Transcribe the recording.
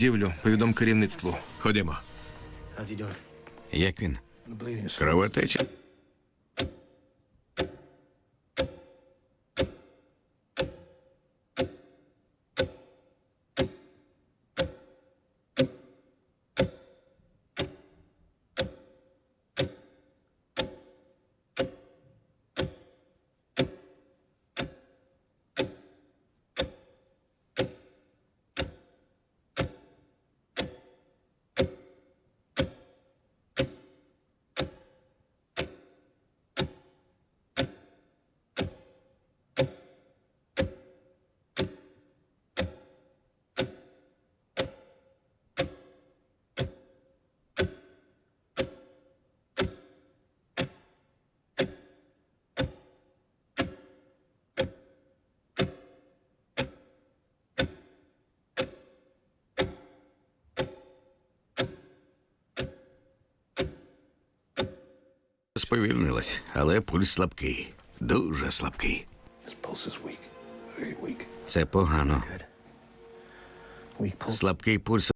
Дівлю, повідом керівництву. Ходімо. Як він? Кровотеча. Сповільнилась, але пульс слабкий. Дуже слабкий. Це погано. Слабкий пульс